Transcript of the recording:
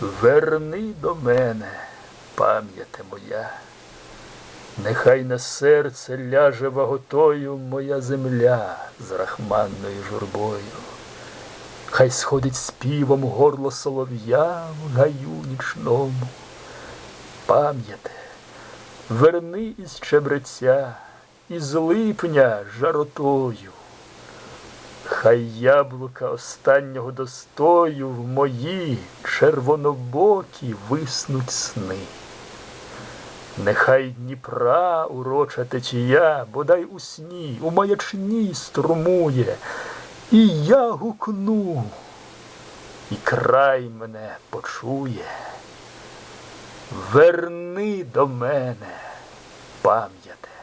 Верни до мене, пам'яте моя, нехай на серце ляже ваготою моя земля з рахманною журбою. Хай сходить співом горло солов'я в гаю нічному. Пам'яте, верни із чебреця, із липня жаротою. Хай яблука останнього достою в мої червонобокі виснуть сни. Нехай Дніпра уроча течія, бодай у сні, у маячні струмує, і я гукну, і край мене почує. Верни до мене, пам'яте.